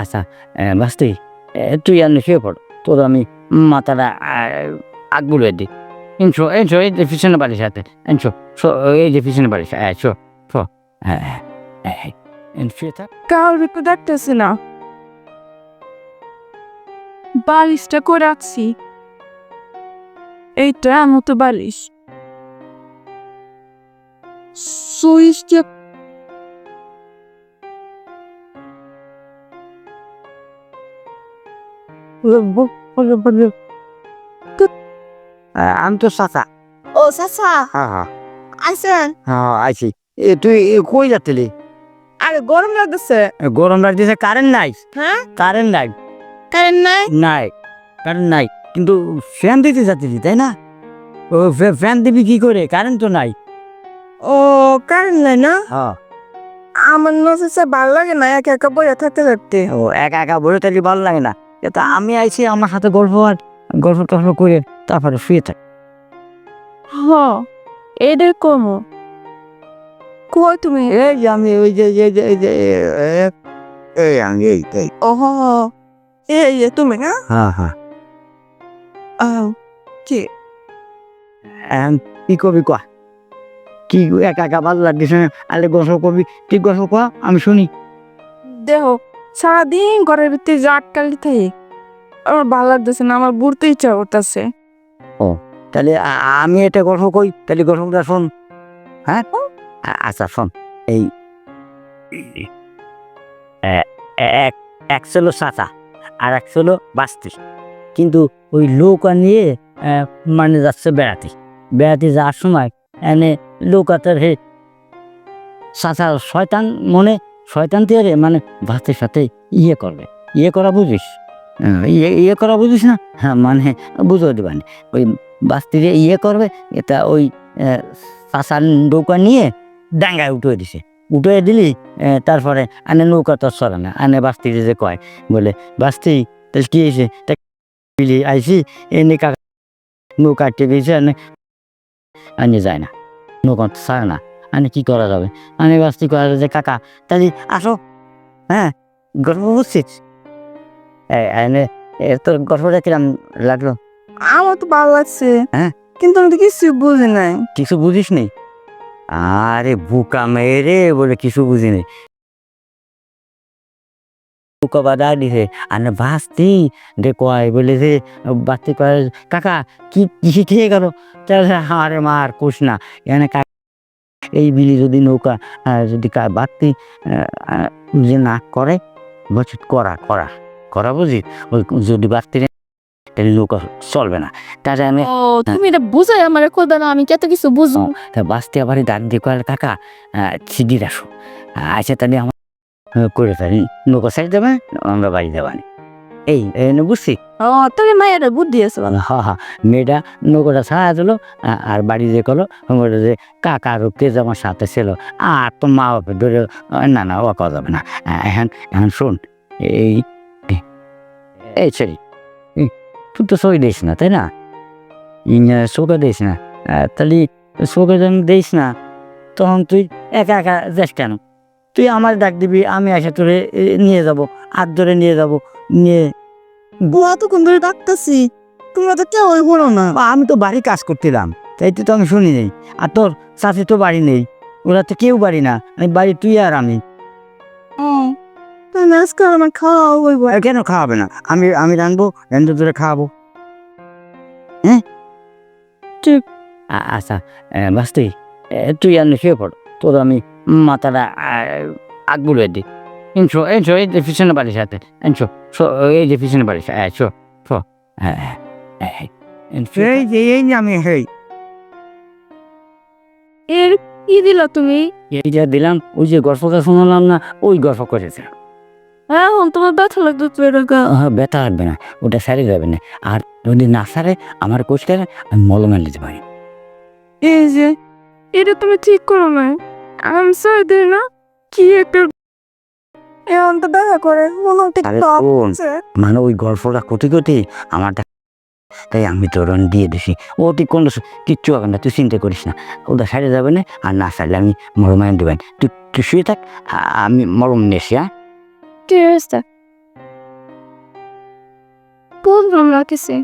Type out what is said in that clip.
আচ্ছা বাস্তি তুই আর শুয়ে পড়। তোর আমি মাথাটা আগ বুলিয়ে দিই এনছো এনছো, এই যে পিছনে বাড়ির সাথে এনছো এই যে পিছনে বাড়ির সাথে শো শো হ্যাঁ হ্যাঁ হ্যাঁ বালিশটা করে রাখছি? এইটা মতো বালিশ। সুইচটা আমি তো চাচা। ও চাচা। হ্যাঁ হ্যাঁ আইসেন হ্যাঁ আইছি। এ তুই কই যাচ্ছিলি আরে গরম লাগতেছে। গরম লাগতেছে কারেন্ট নাই। হ্যাঁ কারেন্ট নাই। কারেন্ট নাই? নাই কারেন্ট নাই। কিন্তু ফ্যান দিতে যাচ্ছিলি তাই না? ও ফ্যা- ফ্যান দিবি কি করে? কারেন্ট তো নাই। ও কারেন্ট নাই না? হ্যাঁ আমার না ভালো লাগে না একা একা বইয়া থাকতে থাকতে। ও একা একা বসে থাকলে ভালো লাগে না। তা আমি আইছি আমার সাথে গল্প আর গল্প টল্প করে তারপরে শুয়ে থাক। হ এদের কম। কই তুমি? এই যে আমি ওই যে যে এই যে এই আমি এই এই। ওহ এই যে তুমি না হ্যাঁ হ্যাঁ। আহ, কি? এখন কি কবি কয়া? কি একা একা ভালো লাগতেছে না? আলে গল্প কবি কি গল্প কয়া? আমি শুনি। দেহ সারাদিন ঘরের ভিতরে যে আটকালি থাকি আমার ভালো লাগতেছে না আমার বুড়তে ইচ্ছা করতেছে। ও তাহলে আ- আমি এটা গল্প কই তাহলে গল্পটা শোন। হ্যাঁ? আ- আচ্ছা শোন এই এ- এক এক ছিল চাচা আর এক ছিল বাস্তি। কিন্তু ওই নৌকা নিয়ে মানে যাচ্ছে বেড়াতে। বেড়াতে যাওয়ার সময় এনে নৌকাটার হে চাচা শয়তান মনে শয়তান দিয়ে মানে ভাতের সাথে ইয়ে করবে। ইয়ে করা বুঝিস? ইয়ে ইয়ে করা বুঝিস না? হ্যাঁ মানে বুঝতে দিবানি ওই বাস্তিরে ইয়ে করবে, এটা ওই চাষার নৌকা নিয়ে ডাঙ্গায় উঠে দিছে। উঠে দিলি তারপরে আনে নৌকা তো চলে না। আনে বাস্তিরে যে কয়, বলে, বাস্তি, তাহলে কি হয়েছে? বিলি আইসি এনে কাকা নৌকা দিয়েছে আনে যায় না। নৌকা ছাড়ে না। আনে কি করা যাবে? আনে বাস্তি করা যে কাকা তাহলে আসো। হ্যাঁ গল্প বুঝছিস তোর গল্পটা কিরম লাগল? আমার তো ভালো লাগছে। হ্যাঁ? কিন্তু আমি তো কিছু বুঝি নাই। কিছু বুঝিস নি? আরে বুকা মেরে বলে কিছু বুঝি নি। বুকা বাদা দিছে। আর বাস্তি দে কয় বলে যে বাস্তি কয় কাকা কি কিসে খেয়ে গেল? তাহলে আরে মার কুস না। এখানে এই বিলি যদি নৌকা যদি আহ, যে না করে বলছে করা করা করা বুঝি? ওই যদি তাহলে নৌকা চলবে না। তাহলে আমি তুমি এটা বুঝাই আমার কোদা না আমি কত কিছু বুঝব? তা বাঁচতে আবার ডাক দিয়ে কয়ার কাকা সিডির আসো। আচ্ছা তাহলে আমার করে ফেলি। নৌকা সাইড দেবে আমরা বাড়ি দেবানি এই এই বুঝছি? ও তোর মায়ের বুদ্ধি আছে বলো। হা হা মেয়েটা নৌকাটা ছাড়া দিল আর বাড়ি যে করল যে কাকা রুখতে যে আমার সাথে ছিল আর তো মা বাপে ধরে না না ও করা যাবে না। এখন এখন শোন এই এই- এই তুই তো সই দিস না তাই না? চোখে দিস না তাহলে চোখে যখন দিস না তখন তুই একা একা যাস কেন? তুই আমার ডাক দিবি আমি এসে তোরে নিয়ে যাব হাত ধরে নিয়ে যাব বুয়া তো কোন ধরে ডাকতেছি। তোমরা তো কেউ হলো না। আমি তো বাড়ি কাজ করছিলাম তাই তো আমি শুনি নেই। আর তোর চাষি তো বাড়ি নেই। ওরা তো কেউ বাড়ি না। আমি বাড়ি তুই আর আমি। আজকে আমার খাওয়া কেন খাওয়াবে না? আমি আমি রানবো রান্ধে তোরে খাওয়াবো। হ্যাঁ? ঠিক। আচ্ছা বাস্তি তুই আর শুয়ে পড়। তোর আমি মাথাটা আগ বুলিয়ে দিই যে পিছনে বাড়ির সাথে এনছো এই যে পিছনে বাড়ির সাথে হ্যাঁ শো শো হ্যাঁ হ্যাঁ হ্যাঁ এই যে এই যে আমি হেই এর কি দিলা তুমি এই যে দিলাম ওই যে গল্পটা শোনালাম না ওই গল্প করেছে হ্যাঁ তোমার ব্যথা লাগতো এরকম হ্যাঁ ব্যথা লাগবে না ওটা সারে যাবে না আর যদি না সারে আমার কোচ আমি মলম এনে দিতে পারি এই যে এটা তুমি ঠিক করো না আমি সই না কি একটা এমন তো দেখা করে মানে ওই গল্পটা কোটি কোটি আমার তাই আমি তোর দিয়ে দিছি। ও তুই কোন কিচ্ছু হবে না তুই চিন্তা করিস না। ওটা সাইডে যাবে না আর না সাইডে আমি মরম আইন দেবেন। তুই তুই শুয়ে থাক আমি মরম নিয়েছি হ্যাঁ? ঠিক আছে খুব ভালো লাগছে